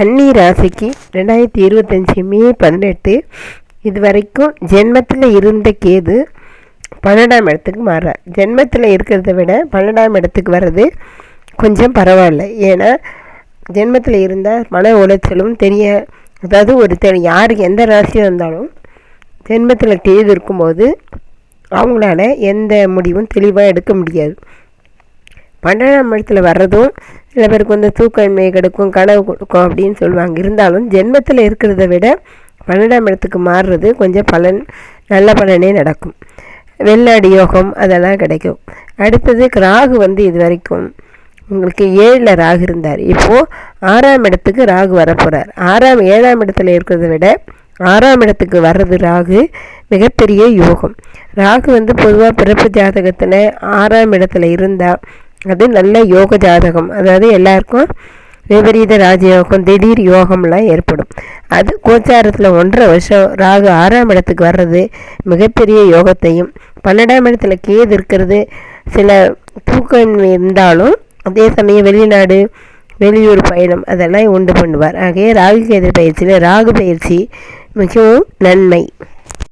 கன்னி ராசிக்கு ரெண்டாயிரத்தி இருபத்தஞ்சி மே பதினெட்டு இது வரைக்கும் ஜென்மத்தில் இருந்த கேது பன்னெண்டாம் இடத்துக்கு மாறார் ஜென்மத்தில் இருக்கிறத விட பன்னெண்டாம் இடத்துக்கு வர்றது கொஞ்சம் பரவாயில்ல. ஏன்னா ஜென்மத்தில் இருந்தால் மன உளைச்சலும் தெரிய அதாவது ஒரு தெ யாருக்கு எந்த ராசியாக இருந்தாலும் ஜென்மத்தில் கேது இருக்கும்போது அவங்களால எந்த முடிவும் தெளிவாக எடுக்க முடியாது. பன்னெண்டாம் இடத்துல வர்றதும் சில பேருக்கு வந்து தூக்கமின்மை கிடைக்கும் கனவு கொடுக்கும் அப்படின்னு சொல்லுவாங்க. இருந்தாலும் ஜென்மத்தில் இருக்கிறத விட பன்னெண்டாம் இடத்துக்கு மாறுறது கொஞ்சம் பலன் நல்ல பலனே நடக்கும். வெள்ளாடி யோகம் அதெல்லாம் கிடைக்கும். அடுத்தது ராகு வந்து இது வரைக்கும் உங்களுக்கு ஏழில் ராகு இருந்தார். இப்போது ஆறாம் இடத்துக்கு ராகு வரப்போகிறார் ஆறாம் ஏழாம் இடத்துல இருக்கிறத விட ஆறாம் இடத்துக்கு வர்றது ராகு மிகப்பெரிய யோகம். ராகு வந்து பொதுவாக பிறப்பு ஜாதகத்தில் ஆறாம் இடத்துல இருந்தால் அது நல்ல யோக ஜாதகம். அதாவது எல்லாருக்கும் விபரீத ராஜயோகம் திடீர் யோகம்லாம் ஏற்படும். அது கோச்சாரத்தில் ஒன்றரை வருஷம் ராகு ஆறாம் இடத்துக்கு வர்றது மிகப்பெரிய யோகத்தையும் பன்னெண்டாம் இடத்துல கேது இருக்கிறது சில தூக்கம் இருந்தாலும் அதே சமயம் வெளிநாடு வெளியூர் பயணம் அதெல்லாம் உண்டு பண்ணுவார். ஆகைய ராகு கேது பயிற்சியில் ராகு பயிற்சி மிகவும் நன்மை.